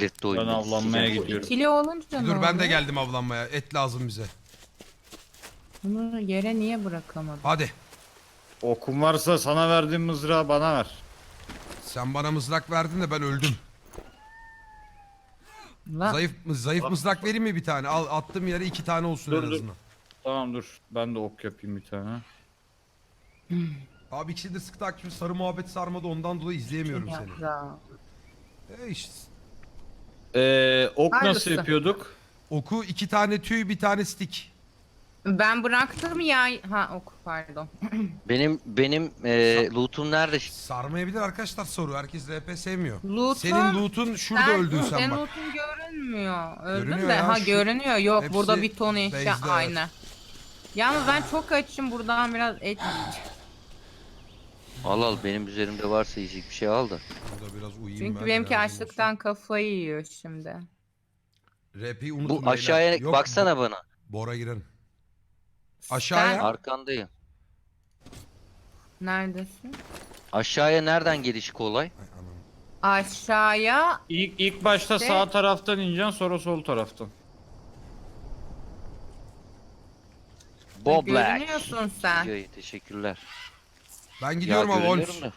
Belirtti oyunda. Ben avlanmaya gidiyorum. İkili olunca ne Dur ben de oluyor? geldim avlanmaya. Et lazım bize. Bunu yere niye bırakamadım? Hadi. Okum varsa sana verdiğim mızrağı bana ver. Sen bana mızrak verdin de ben öldüm. Lan Zayıf zayıf mızrak vereyim mi bir tane? Al attım yere iki tane olsun Dur, en dur. azından. Tamam dur. Ben de ok yapayım bir tane. Abi ikisi de sık takipçi sarı muhabbet sarmadı ondan dolayı izleyemiyorum seni. yaprağı. E işte. Ee, ok nasıl yapıyorduk? Oku iki tane tüy bir tane stick. Ben bıraktım ya. Ha ok pardon. Benim benim e, loot'um nerede? Sarmayabilir arkadaşlar soru. Herkes RP sevmiyor. Loot'un- Senin loot'un şurada öldün sen Senin bak. loot'un görünmüyor. Öldüm Görünüyor de. ya, ha şu- görünüyor. Yok hepsi burada bir ton eşya base'de, evet. aynı. Yalnız ben çok açım buradan biraz et. Al al benim üzerimde varsa yiyecek bir şey al da. Burada biraz uyuyayım Çünkü ben, benimki yardım olsun. açlıktan kafayı yiyor şimdi. RP'yi unutun Bu aşağıya Yok, baksana bana. Bora girerim. Aşağıya. Sen Arkandayım. neredesin? Aşağıya nereden geliş kolay? Ay, anam. Aşağıya İlk, ilk başta Ne? sağ taraftan ineceksin sonra sol taraftan. Bob Black. görünüyorsun sen. Teşekkürler. Ben gidiyorum ama görünüyorum Wolf. da.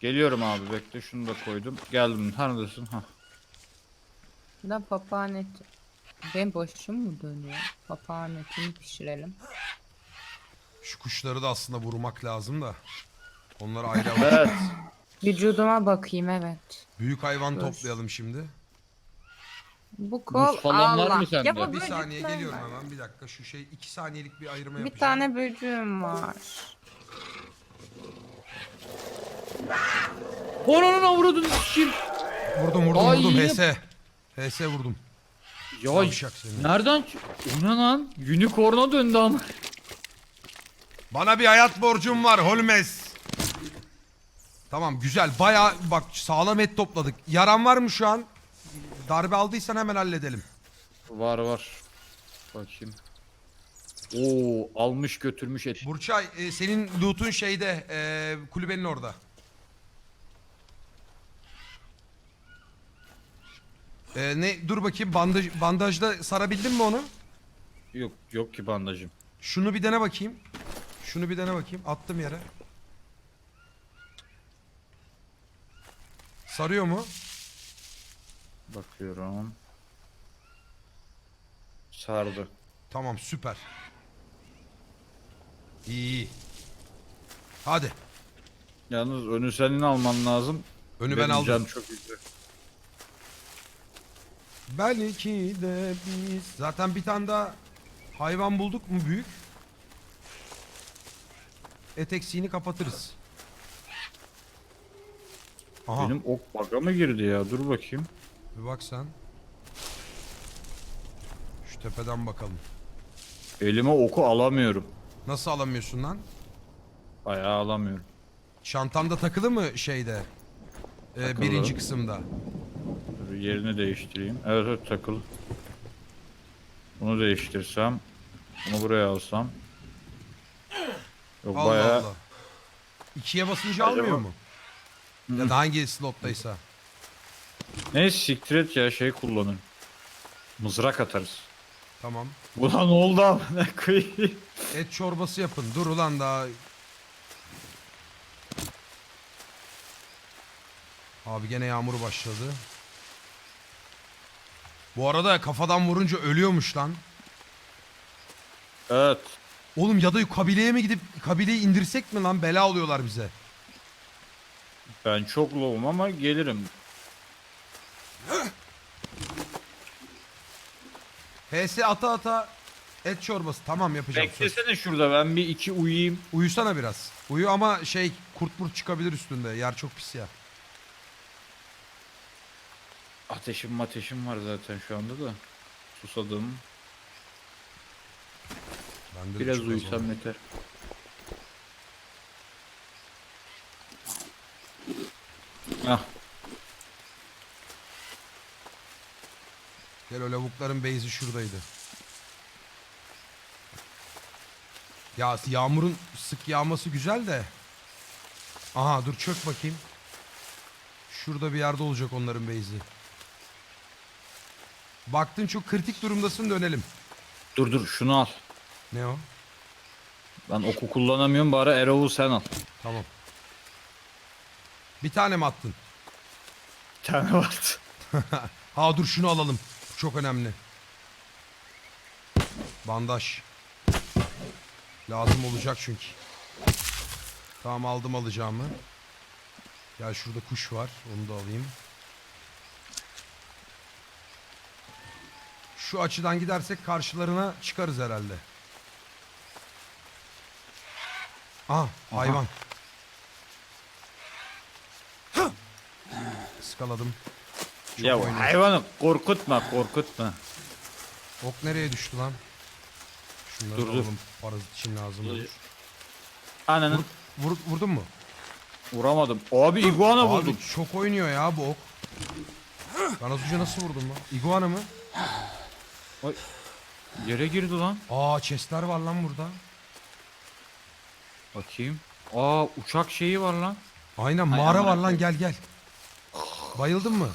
Geliyorum abi bekle şunu da koydum. Geldim neredesin? Ha. Buradan papağan eti. Benim başım mı dönüyor? Papağan etini pişirelim. Şu kuşları da aslında vurmak lazım da. Onları ayrı alalım. Evet. Vücuduma bakayım evet. Büyük hayvan Dur. toplayalım şimdi. Bu kol Buz falan var Allah. mı sende? Bu Bir saniye böcekler geliyorum var. hemen bir dakika. Şu şey iki saniyelik bir ayırma Bir yapacağım. tane böcüğüm var. Onun avradını sikeyim. Vurdum vurdum Ay, vurdum. yine- HS. HS vurdum. Ya Yavşak seni. nereden? O ne lan? Unicorn'a döndü ama. Bana bir hayat borcum var Holmes. Tamam güzel. Baya bak sağlam et topladık. Yaran var mı şu an? Darbe aldıysan hemen halledelim. Var var. Bakayım. Oo almış götürmüş et. Burçay e, senin loot'un şeyde e, kulübenin orada. E, ne dur bakayım bandaj bandajda sarabildin mi onu? Yok yok ki bandajım. Şunu bir dene bakayım. Şunu bir dene bakayım. Attım yere. Sarıyor mu? Bakıyorum. Sardı. Tamam süper. İyi iyi. Hadi. Yalnız önü senin alman lazım. Önü ben Benim aldım. canım çok güzel. Belki de biz... Zaten bir tane daha hayvan bulduk mu büyük? Et eksiğini kapatırız. Aha Benim ok baga mı girdi ya? Dur bakayım. bir bak sen. Şu tepeden bakalım. Elime oku alamıyorum. Nasıl alamıyorsun lan? Bayağı alamıyorum. Çantanda takılı mı şeyde? Ee, Takılı. birinci kısımda. Dur yerini değiştireyim. Evet evet takılı. Bunu değiştirsem. Bunu buraya alsam. Yok Allah bayağı. Allah. İkiye basınca Acaba- almıyor mu? Ya da hangi slottaysa. Neyse siktir et ya şey kullanın. Mızrak atarız. Tamam. Buna ne oldu amına koyayım? Et çorbası yapın. Dur ulan daha. Abi gene yağmur başladı. Bu arada kafadan vurunca ölüyormuş lan. Evet. Oğlum ya da kabileye mi gidip kabileyi indirsek mi lan? Bela oluyorlar bize. Ben çok low'um ama gelirim. HS ata ata et çorbası. Tamam yapacağım. söz. Beklesene şurada ben bir iki uyuyayım. Uyusana biraz. Uyu ama şey kurt murt çıkabilir üstünde. Yer çok pis ya. Ateşim ateşim var zaten şu anda da. Susadım. Bende de Biraz çok az uyusam yeter. Ah Gel o lavukların base'i şuradaydı. Ya yağmurun sık yağması güzel de. Aha dur çök bakayım. Şurada bir yerde olacak onların base'i. Baktın çok kritik durumdasın dönelim. Dur dur şunu al. Ne o? Ben oku kullanamıyorum bari Arrow'u sen al. Tamam. Bir tane mi attın? Bir tane vardı. Ha dur şunu alalım. Bu çok önemli. Bandaj. Lazım olacak çünkü. Tamam aldım alacağımı. Ya şurada kuş var. Onu da alayım. Şu açıdan gidersek karşılarına çıkarız herhalde. Aha hayvan. Iskaladım. Çok ya oynuyor. hayvanım korkutma korkutma. Ok nereye düştü lan? Şunları Dur, dur. alalım. Parazit için lazım olur. Ananın Vur, vurdun mu? vuramadım. Abi iguana Abi buldum. çok oynuyor ya bu ok. Ben az önce nasıl vurdum lan? Iguana mı? Yere girdi lan. Aa chestler var lan burada. Bakayım. Aa uçak şeyi var lan. Aynen Ay, mağara var lan gel gel. Bayıldın mı?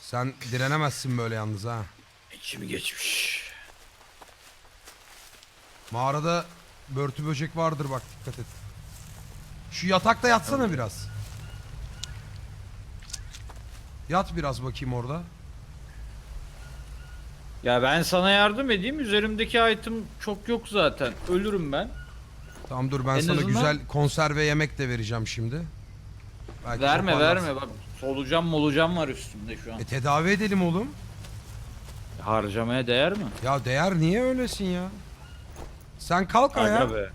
Sen direnemezsin böyle yalnız ha. İçimi geçmiş. Mağarada börtü böcek vardır bak dikkat et. Şu yatakta yatsana biraz. Yat biraz bakayım orada. Ya ben sana yardım edeyim. Üzerimdeki item çok yok zaten. Ölürüm ben. Tamam dur ben En sana azından- güzel konserve yemek de vereceğim şimdi. Belki verme toparlarsın. verme bak. Solucan molucan var üstümde şu an. E tedavi edelim oğlum. Harcamaya değer mi? Ya değer niye öylesin ya? Sen kalk ayağa. Be.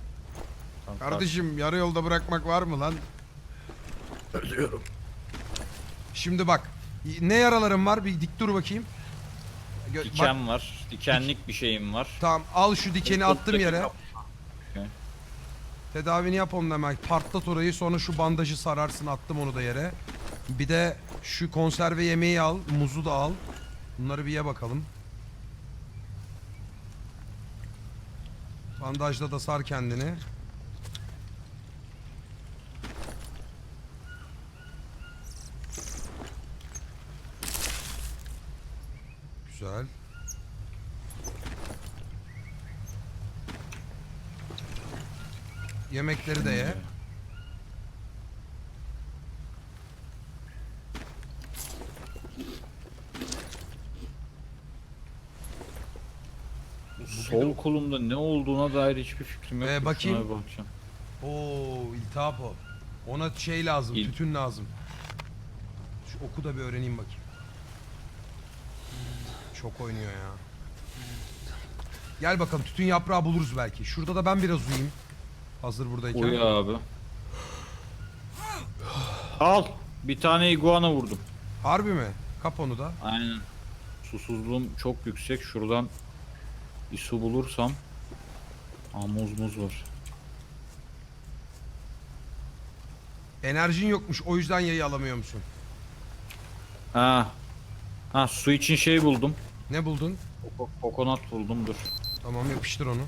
Tamam, Kardeşim yarı yolda bırakmak var mı lan? Ölüyorum. Şimdi bak. Ne yaralarım var? Bir dik dur bakayım. Gö- bak, Diken var. Dikenlik bir şeyim var. tamam al şu dikeni attım yere. Okey. Tedavini yap onunla hemen. Partlat orayı sonra şu bandajı sararsın attım onu da yere. Bir de şu konserve yemeği al. Muzu da al. Bunları bir ye bakalım. Bandajla da sar kendini. Güzel. Yemekleri de ye. Sol kolumda ne olduğuna dair hiçbir fikrim yok. Ee, bakayım. şuna bir bakacağım. Oo, iltihap o. Ona şey lazım, İl- tütün lazım. Şu oku da bir öğreneyim bakayım. Çok oynuyor ya. Gel bakalım tütün yaprağı buluruz belki. Şurada da ben biraz uyuyayım. Hazır buradayken. Uyu abi. Al. Bir tane iguana vurdum. Harbi mi? Kap onu da. Aynen. Susuzluğum çok yüksek. Şuradan bir su bulursam. Aa muz muz var. Enerjin yokmuş o yüzden yayı alamıyor musun? Ha. Ha su için şey buldum. Ne buldun? Koko- Kokonat buldum dur. Tamam yapıştır onu.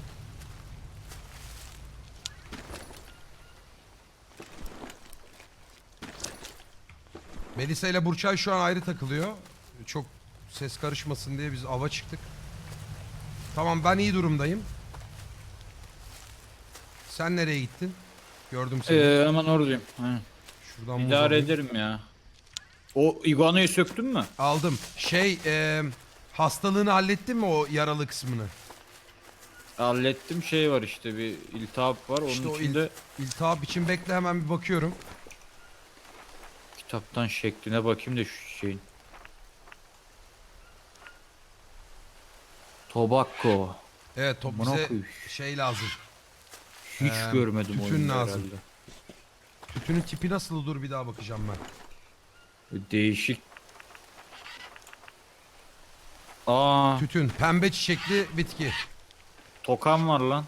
Melisa ile Burçay şu an ayrı takılıyor. Çok ses karışmasın diye biz ava çıktık. Tamam ben iyi durumdayım. Sen nereye gittin? Gördüm seni. Ee, hemen oradayım. Aynen. Şuradan muz İdare alayım. ederim ya. O iguanayı söktün mü? Aldım. Şey e, hastalığını hallettin mi o yaralı kısmını? Hallettim şey var işte bir iltihap var. Onun İşte o il- içinde İltihap için bekle hemen bir bakıyorum. kitaptan şekline bakayım da şu şeyin. Tobacco. Evet top bize şey lazım. Hiç Ee, görmedim tütün oyunda lazım. herhalde. Tütünün tipi nasıl dur bir daha bakacağım ben. Değişik. Aa, Tütün pembe çiçekli bitki. tokam var lan.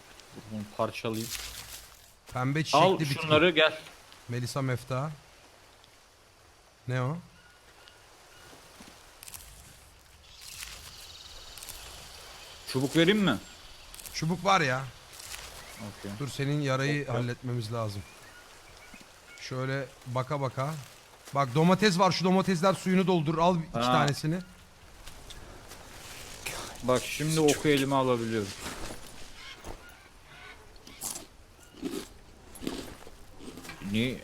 Bunu parçalayayım. Pembe çiçekli Al bitki. şunları gel. Melisa mefta. Ne o? Çubuk vereyim mi? Çubuk var ya. Okey. Dur senin yarayı Okey. halletmemiz lazım. Şöyle baka baka. Bak domates var şu domatesler suyunu doldur al iki Ha. tanesini. Bak şimdi oku elime alabiliyorum. Ni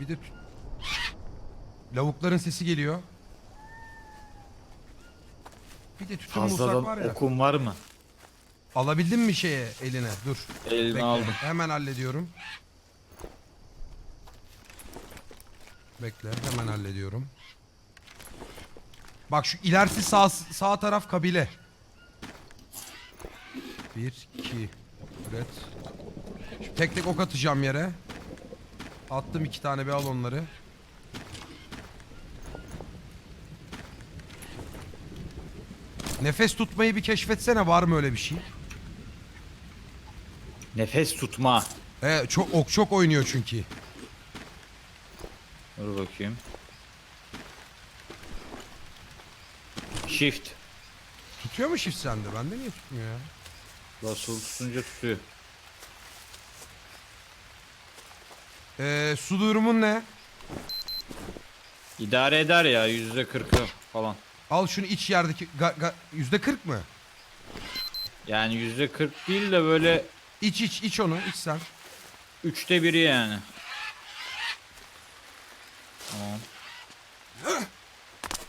Bir de lavukların sesi geliyor. Bir de tütün musak var fazladan ya. okum var mı? Alabildin mi şeye eline? Dur. Elime Bekle. aldım. Hemen hallediyorum. Bekle hemen hallediyorum. Bak şu ilerisi sağ, sağ taraf kabile. Bir, iki. Evet. Şimdi tek tek ok atacağım yere. Attım iki tane bir al onları. Nefes tutmayı bir keşfetsene var mı öyle bir şey? Nefes tutma. E, çok ok çok oynuyor çünkü. Dur bakayım. Shift. Tutuyor mu shift sende? Bende niye tutmuyor ya? Basılı tutunca tutuyor. Ee, su durumun ne? İdare eder ya yüzde kırkı falan. Al şunu iç yerdeki yüzde kırk mı? Yani yüzde kırk değil de böyle İç iç iç onu iç sen. üçte biri yani. Tamam.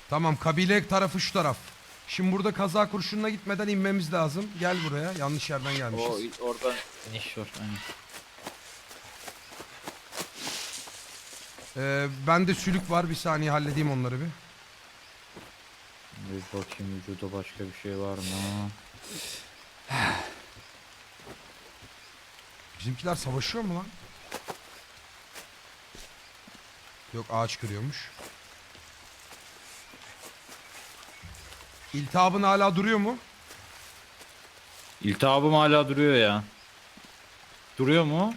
Tamam kabile tarafı şu taraf. Şimdi burada kaza kurşununa gitmeden inmemiz lazım. Gel buraya. Yanlış yerden gelmişiz. O oradan iniş var. Aynen. Ee, bende sülük var. Bir saniye halledeyim onları bir. Bir bakayım vücuda başka bir şey var mı? Bizimkiler savaşıyor mu lan? Yok ağaç kırıyormuş. İltihabın hala duruyor mu? İltihabım hala duruyor ya. Duruyor mu?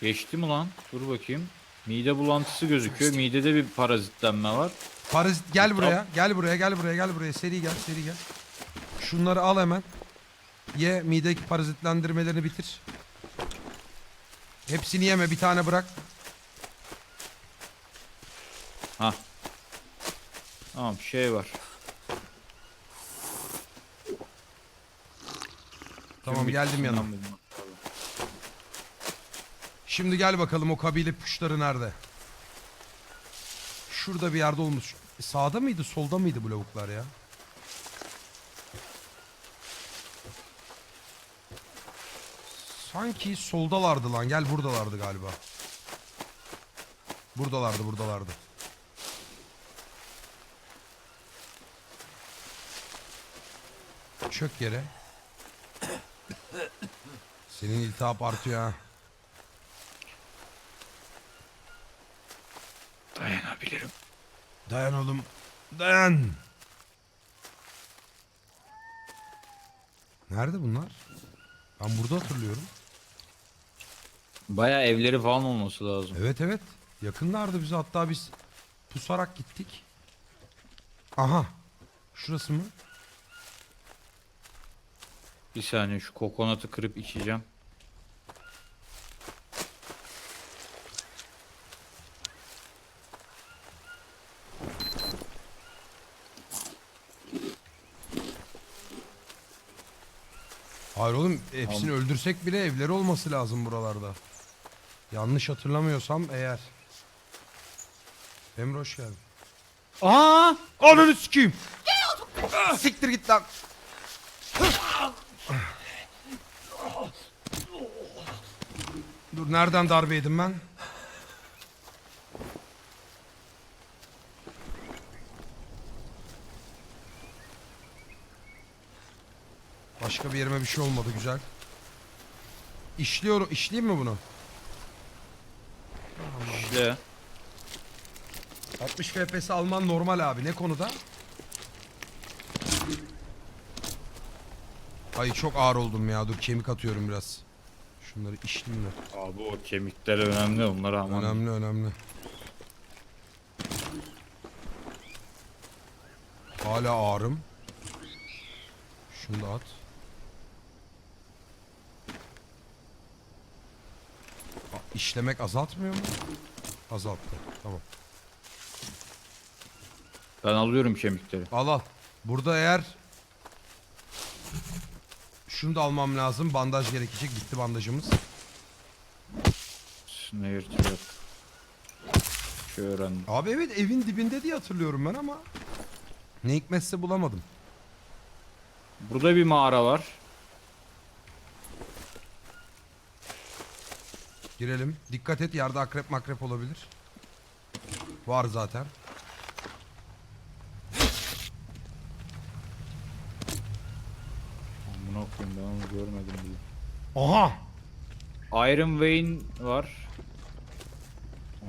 Geçti mi lan? Dur bakayım. Mide bulantısı gözüküyor. Midede bir parazitlenme var. Parazit gel buraya. Gel buraya gel buraya gel buraya. Seri gel seri gel. Şunları al hemen. Ye mideki parazitlendirmelerini bitir. Hepsini yeme bir tane bırak. Ha. Tamam şey var. Tamam Tüm geldim yanına. bulmak lazım. Şimdi gel bakalım o kabile puşları nerede? Şurada bir yerde olmuş. E, Sağda mıydı solda mıydı bu lavuklar ya? Sanki soldalardı lan. Gel buradalardı galiba. Buradalardı buradalardı. Çök yere. Senin iltihap artıyor ha. Dayanabilirim. Dayan oğlum. Dayan. Nerede bunlar? Ben burada hatırlıyorum. Baya evleri falan olması lazım. Evet evet. Yakınlardı bize hatta biz pusarak gittik. Aha. Şurası mı? Bir saniye şu kokonatı kırıp içeceğim. Hayır oğlum hepsini öldürsek bile evleri olması lazım buralarda. Yanlış hatırlamıyorsam eğer. Emre hoş geldin. Aa! Ananı sikeyim. Siktir git lan. Dur nereden darbe yedim ben? Başka bir yerime bir şey olmadı güzel. İşliyorum. İşleyeyim mi bunu? İşte 60 FPS alman normal abi. Ne konuda? Ay çok ağır oldum ya. Dur kemik atıyorum biraz. Şunları işleyeyim de. abi o kemikler önemli onlara aman. Önemli önemli. Hala ağrım. Şunu da at. İşlemek azaltmıyor mu? Azalttı. Tamam. Ben alıyorum kemikleri. Al al. Burada eğer şunu da almam lazım. Bandaj gerekecek. Bitti bandajımız. Snare trap. Şu öğrendim. Abi evet evin dibinde diye hatırlıyorum ben ama ne hikmetse bulamadım. Burada bir mağara var. Girelim. Dikkat et yerde akrep makrep olabilir. Var zaten. Bunu okuyayım ben onu görmedim bile. Aha! Iron Vein var.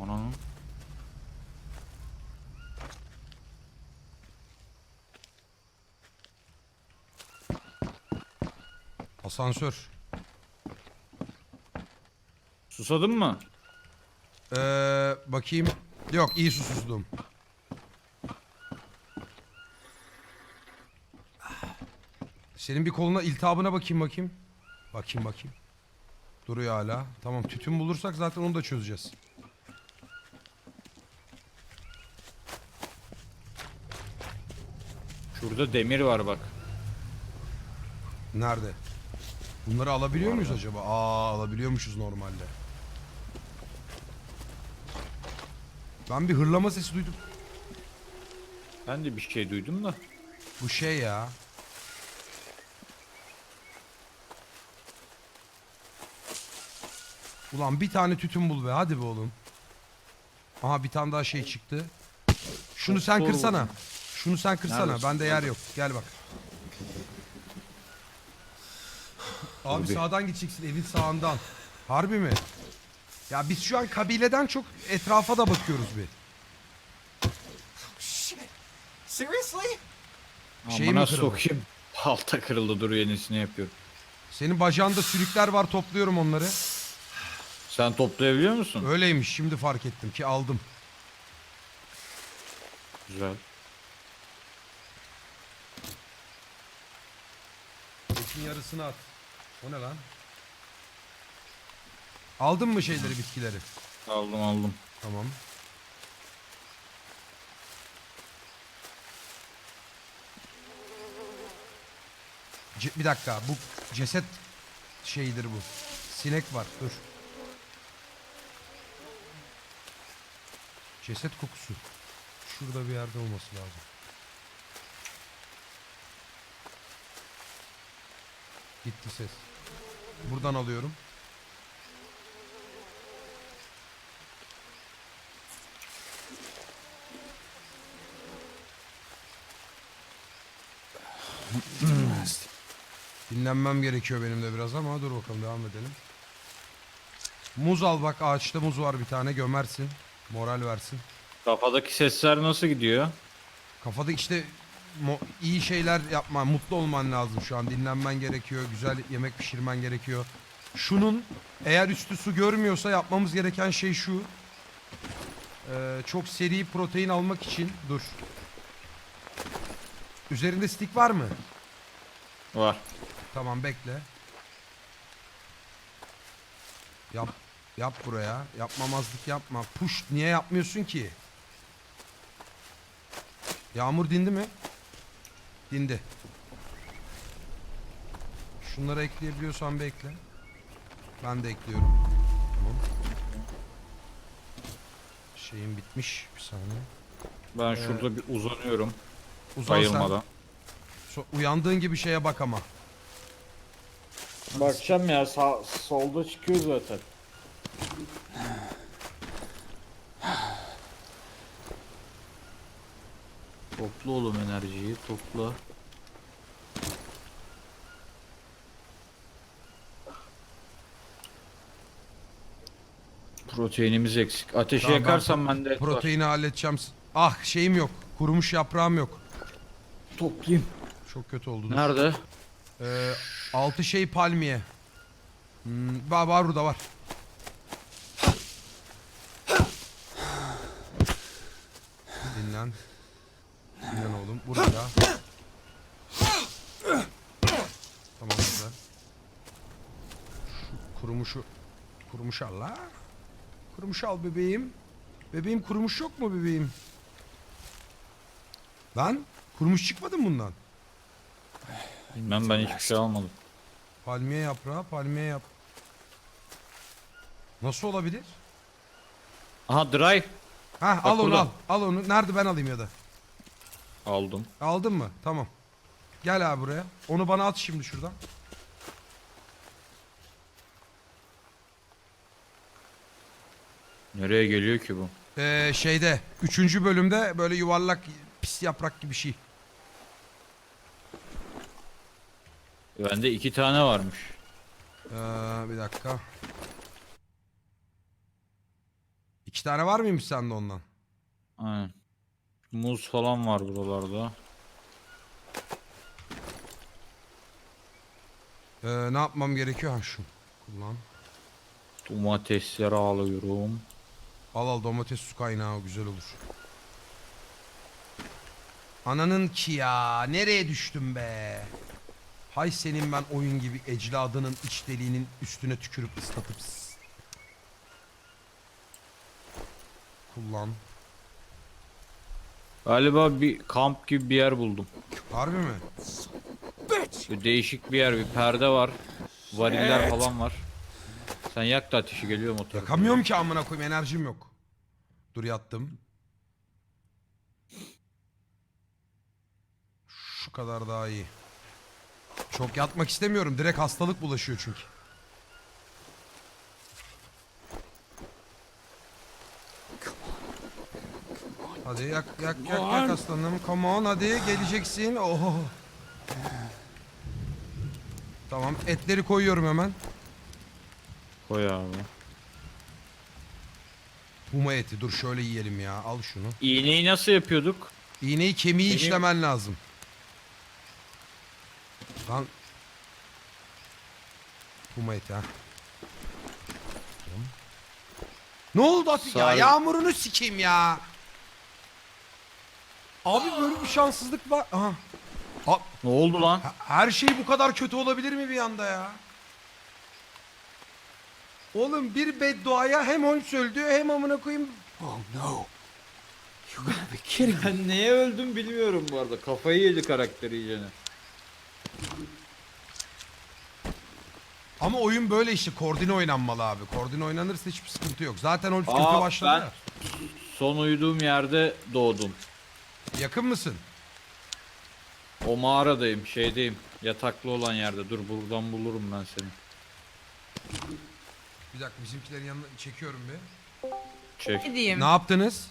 Ananın. Asansör. Susadın mı? Ee, bakayım. Yok iyi susuzluğum. Senin bir koluna iltihabına bakayım bakayım. Bakayım bakayım. Duruyor hala. Tamam tütün bulursak zaten onu da çözeceğiz. Şurada demir var bak. Nerede? Bunları alabiliyor muyuz acaba? Aa alabiliyormuşuz normalde. Ben bir hırlama sesi duydum. Ben de bir şey duydum da. Bu şey ya. Ulan bir tane tütün bul be hadi be oğlum. Aha bir tane daha şey çıktı. Şunu sen kırsana. Şunu sen kırsana. Neredesin? Bende yer yok. Gel bak. Abi Tabii. sağdan gideceksin evin sağından. Harbi mi? Ya biz şu an kabileden çok etrafa da bakıyoruz bir. Shit. Seriously? Şey Amına mi kırıldı? sokayım. Balta kırıldı dur yenisini yapıyorum. Senin bacağında sülükler var topluyorum onları. Sen toplayabiliyor musun? Öyleymiş şimdi fark ettim ki aldım. Güzel. Etin yarısını at. O ne lan? Aldın mı şeyleri bitkileri? Aldım aldım. Tamam. Ce- bir dakika bu ceset şeyidir bu. Sinek var dur. Ceset kokusu. Şurada bir yerde olması lazım. Gitti ses. Buradan alıyorum. Dinlenmem gerekiyor benim de biraz ama dur bakalım devam edelim. Muz al bak ağaçta muz var bir tane gömersin. Moral versin. Kafadaki sesler nasıl gidiyor? Kafada işte iyi şeyler yapman, mutlu olman lazım şu an. Dinlenmen gerekiyor, güzel yemek pişirmen gerekiyor. Şunun eğer üstü su görmüyorsa yapmamız gereken şey şu. Ee, çok seri protein almak için dur. Üzerinde stick var mı? Var. Tamam bekle. Yap yap buraya. Yapmamazlık yapma. Push niye yapmıyorsun ki? Yağmur dindi mi? Dindi. Şunları ekleyebiliyorsan bekle. Ben de ekliyorum. Tamam. Şeyim bitmiş. Bir saniye. Ben Ee, şurada bir uzanıyorum. Uzan sen. Bayılmadan. So- uyandığın gibi şeye bak ama. Bakacağım ya sağ, solda çıkıyor zaten. Topla oğlum enerjiyi topla. Proteinimiz eksik. Ateşi Tamam, ben yakarsam ben de et var. Proteini halledeceğim. Ah şeyim yok. Kurumuş yaprağım yok. toplayayım. Çok kötü oldu. dur. Nerede? Ee, altı şey palmiye. Hmm, var, var burada var. Dinlen. Dinlen oğlum. Burada. Tamam güzel. Şu kurumuşu. Kurumuş Allah. Kurumuş al bebeğim. Bebeğim kurumuş yok mu bebeğim? Lan kurumuş çıkmadı mı bundan? Bilmem ben hiçbir şey almadım. Palmiye yaprağı, palmiye yap. Nasıl olabilir? Aha dry Hah al onu burada. al. Al onu. Nerede ben alayım ya da. aldım. Aldın mı? Tamam. Gel abi buraya. Onu bana at şimdi şuradan. Nereye geliyor ki bu? Ee, şeyde 3. bölümde böyle yuvarlak pis yaprak gibi şey. Bende iki tane varmış. Ee, bir dakika. İki tane var mıymış sende ondan? Aynen. Muz falan var buralarda. Ee, ne yapmam gerekiyor? Ha şu. Kullan. Domatesleri alıyorum. Al al domates su kaynağı güzel olur. Ananın ki ya. Nereye düştüm be? Hay senin ben oyun gibi ecladının iç deliğinin üstüne tükürüp ıslatıp Kullan. Galiba bir kamp gibi bir yer buldum. Harbi mi? Böyle değişik bir yer, bir perde var. Variller falan var. Sen yak da ateşi geliyor tarafa? Yakamıyorum ki amına koyayım enerjim yok. Dur yattım. Şu kadar daha iyi. Çok yatmak istemiyorum. Direkt hastalık bulaşıyor çünkü. Hadi yak yak yak yak aslanım. Come on hadi geleceksin. Oh. Tamam etleri koyuyorum hemen. Koy abi. Puma eti dur şöyle yiyelim ya. Al şunu. İğneyi nasıl yapıyorduk? İğneyi kemiği Benim- işlemen lazım. Lan. Puma eti ha. Ne oldu Atik ya? Sarı- Yağmurunu sikeyim ya. Abi böyle bir şanssızlık var. Aha. Ha- Ne oldu lan? her şey bu kadar kötü olabilir mi bir anda ya? Oğlum bir bedduaya hem Holmes öldü hem amına koyayım Oh no. You gotta be kidding me. Ben neye öldüm bilmiyorum bu arada. Kafayı yedi karakter iyicene. Ama oyun böyle işte koordine oynanmalı abi. Koordine oynanırsa hiçbir sıkıntı yok. Zaten Holmes kötü Aa, başladı ben-. Son uyuduğum yerde doğdum. Yakın mısın? O mağaradayım, şeydeyim. Yataklı olan yerde. Dur buradan bulurum ben seni. Bir dakika bizimkilerin yanına çekiyorum bir. Çek. Ne diyeyim? Ne yaptınız?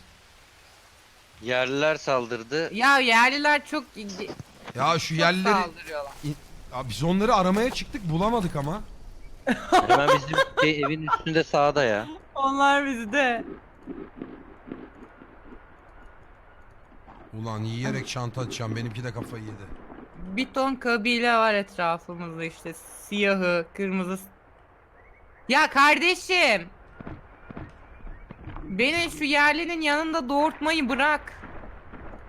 Yerliler saldırdı. Ya yerliler çok, Ya şu çok yerleri... saldırıyorlar. Ya biz onları aramaya çıktık bulamadık ama. Hemen bizim şey, evin üstünde sağda ya. Onlar bizde. Ulan yiyerek çanta açacağım. Benimki de kafayı yedi. Bir ton kabile var etrafımızda işte. Siyahı, kırmızı. Ya kardeşim. Beni şu yerlinin yanında doğurtmayı bırak.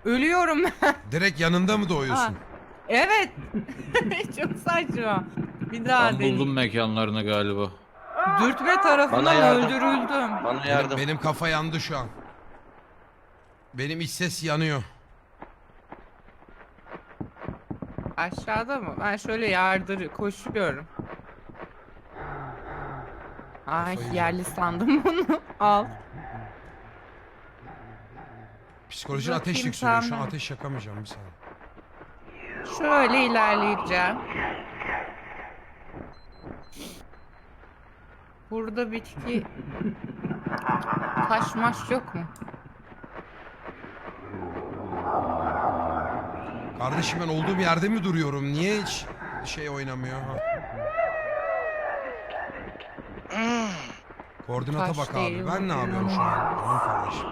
Ölüyorum ben. Direkt yanında mı doğuyorsun? Ha. Evet. Çok saçma. Bir daha Ben deneyim. buldum mekanlarını galiba. Dürtme tarafından Bana yardım. öldürüldüm. Bana Benim, yardım. benim kafa yandı şu an. Benim iç ses yanıyor. Aşağıda mı? Ben şöyle yardır koşuyorum. Ay Kafayı yerli sandım bunu. Al. Psikolojin Bakayım ateş yükseliyor. Şu an ateş yakamayacağım bir saniye. Şöyle ilerleyeceğim. Burada bitki taş maş yok mu? Kardeşim ben olduğum yerde mi duruyorum? Niye hiç şey oynamıyor? Ha? Koordinata Taş bak değil, abi. Ben ne yapıyorum şu an? Tamam kardeşim.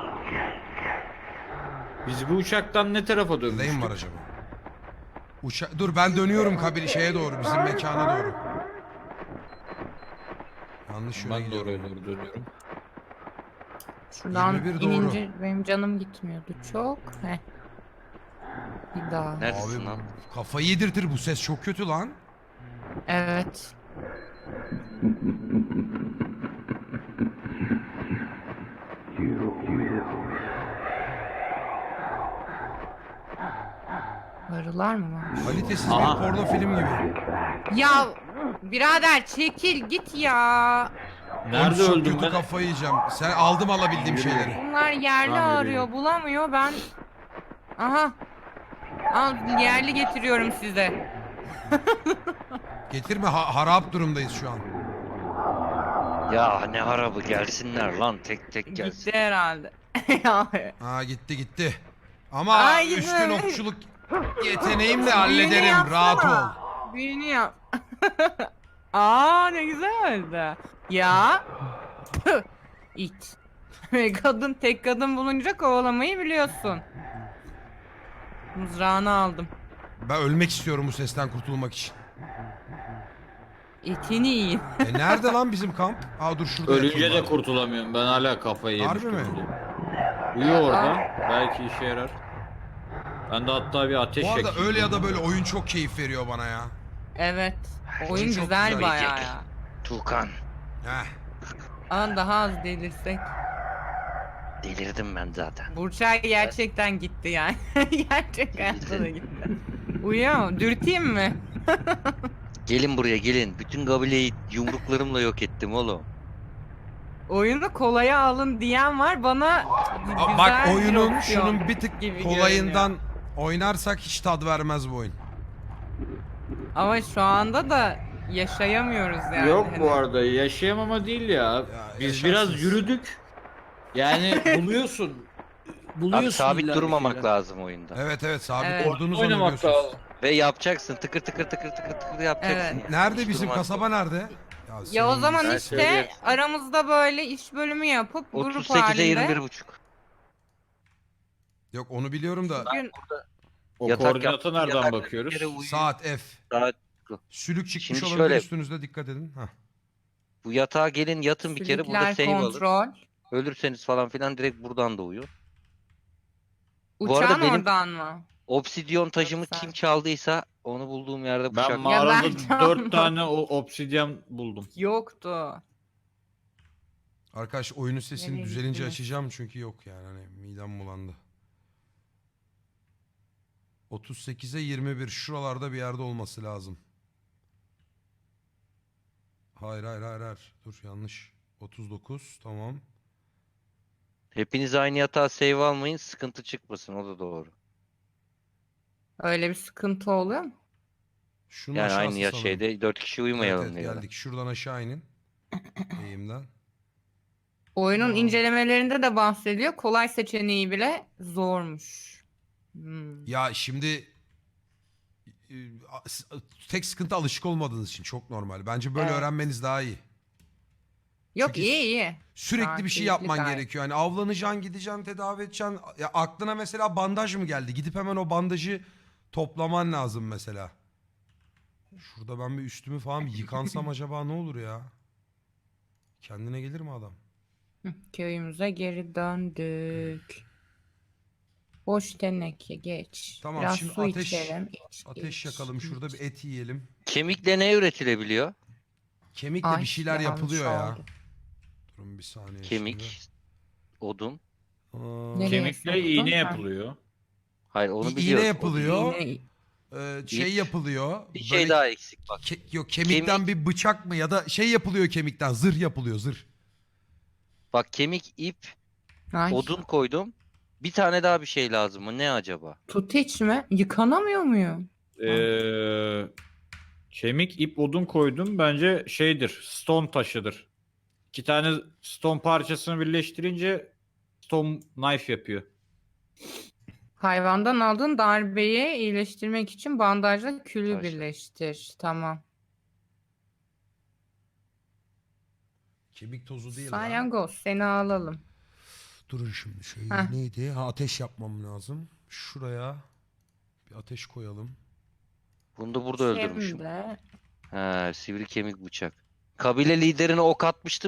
Biz bu uçaktan ne tarafa dönmüştük? var acaba? Uça Dur ben dönüyorum kabili şeye doğru. Bizim mekana doğru. Yanlış yöne Ben de gidiyorum. oraya doğru dönüyorum. Şuradan 21 doğru. inince benim canım gitmiyordu çok. Heh. Bir daha. Neredesin Abi lan? kafayı yedirtir bu ses çok kötü lan. Evet. Arılar mı var? Kalitesiz Aha. bir porno film gibi. Ya birader çekil git ya. Nerede Oğlum çok öldüm kötü ben? kafayı yiyeceğim. Sen aldım alabildiğim şeyleri. Bunlar yerli Tamam, arıyor bulamıyor ben. Aha. Al yerli getiriyorum size. Getirme ha- harap durumdayız şu an. Ya ne harabı gelsinler lan tek tek gelsin. Gitti herhalde. Ya, Ha gitti gitti. Ama Ay, üstün gitme. okçuluk yeteneğimle Büyüğünü hallederim. Rahat yapsana. ol. Büyüğünü yap. Aa ne güzel oldu. Ya. Püh, İt. kadın tek kadın bulunca kovalamayı biliyorsun. Mızrağını aldım. Ben ölmek istiyorum bu sesten kurtulmak için. İtini yiyin. E nerede lan bizim kamp? Aa dur şurada. Ölünce de kurtulamıyorum. Ben hala kafayı yemiş. Harbi mi? durumdayım. Uyuyor orada. Belki işe yarar. Ben de hatta bir ateş Bu arada yakayım. öyle ya da böyle oyun çok keyif veriyor bana ya. Evet. Oyun Çok güzel güzel. bayağı ya. Tuğkan Heh. Ama daha az delirsek. delirdim ben zaten. Burçay gerçekten gitti yani. Gerçek hayatta da gitti. Uyuyor mu? Dürteyim mi? Gelin buraya gelin. Bütün kabileyi yumruklarımla yok ettim oğlum. Oyunu kolaya alın diyen var bana Aa, güzel Bak bir oyunun opsiyon şunun bir tık gibi kolayından oynarsak hiç tad vermez bu oyun. Ama şu anda da yaşayamıyoruz yani. Yok bu arada yaşayamama değil ya. Biz yaşarsınız. biraz yürüdük. Yani buluyorsun. Buluyorsun Abi sabit illa bir durmamak şeyler. lazım oyunda. Evet evet sabit Evet. durduğunuz Oynamak lazım. Ve yapacaksın tıkır tıkır tıkır tıkır tıkır yapacaksın. Evet. Nerede Hiç bizim durmak kasaba yok. nerede? Ya o senin- zaman Ben işte söyleyeyim. aramızda böyle iş bölümü yapıp grup 38'e halinde 21 buçuk. Yok onu biliyorum da gün O Yatak koordinata yaptım, nereden yatakta bir bakıyoruz? kere uyuyup saat F. saat- Sülük çıkmış Şimdi olabilir şöyle- üstünüzde dikkat edin. Hah. Bu yatağa gelin yatın bir kere burada save alır. kontrol. Ölürseniz falan filan direkt buradan da uyur. Bu arada Uçağın benim- oradan mı? Obsidyon taşımı Güzel. kim çaldıysa onu bulduğum yerde bıçak. Ben ben mağarada. 4 tane o obsidyen buldum. Yoktu. Arkadaş oyunun sesini Nereye düzelince gittiniz? açacağım çünkü yok yani hani midem bulandı. 38'e 21 şuralarda bir yerde olması lazım. Hayır hayır hayır hayır. Dur yanlış. 39 tamam. Hepiniz aynı yatağa save almayın sıkıntı çıkmasın o da doğru. Öyle bir sıkıntı oluyor mu? Şunun Yani aşağısı aynı ya sanırım. şeyde 4 kişi Evet, uyumayalım evet, diyorlar. geldik. Şuradan aşağı inin. Eğimden. Oyunun incelemelerinde de bahsediyor. Kolay seçeneği bile zormuş. Hmm. Ya şimdi e, tek sıkıntı alışık olmadığınız için çok normal. Bence böyle Evet. öğrenmeniz daha iyi. Yok Çünkü iyi iyi. Sürekli Daha bir şey yapman gayet. gerekiyor. Yani avlanacaksın, gideceksin, tedavi edeceksin. Ya aklına mesela bandaj mı geldi? Gidip hemen o bandajı toplaman lazım mesela. Şurada ben bir üstümü falan bir yıkansam acaba ne olur ya? Kendine gelir mi adam? Köyümüze geri döndük. Boş teneke geç. Tamam, Biraz şimdi su ateş- içelim. İç, Ateş iç, yakalım. Şurada iç. bir et yiyelim. Kemikle ne üretilebiliyor? Kemikle Ay, bir şeyler yanlış yapılıyor ya. oldu. Durun bir saniye Kemik, odun. şimdi. Aa, Nereye Kemikle soktun? iğne Ha. yapılıyor. Hayır onu biliyoruz. iğne O yapılıyor. değil. İğne- Ee, şey yapılıyor. Bir şey böyle daha eksik bak. ke- yok kemikten bir bıçak mı ya da şey yapılıyor kemikten. Zırh yapılıyor zırh. Bak kemik, ip, Ay, odun koydum. Bir tane daha bir şey lazım mı? Ne acaba? Tuteç mi? Yıkanamıyor muyum? Ee, kemik ip odun koydum. Bence şeydir. Stone taşıdır. İki tane stone parçasını birleştirince stone knife yapıyor. Hayvandan aldığın darbeyi iyileştirmek için bandajla külü Taş. birleştir. Tamam. Kemik tozu değil lan. Salyangoz seni alalım. Durun şimdi şöyle Heh. neydi? Ha ateş yapmam lazım. Şuraya bir ateş koyalım. Bunu da burada öldürmüşüm. Şimdi Ha, sivri kemik bıçak. Kabile liderine ok atmıştım.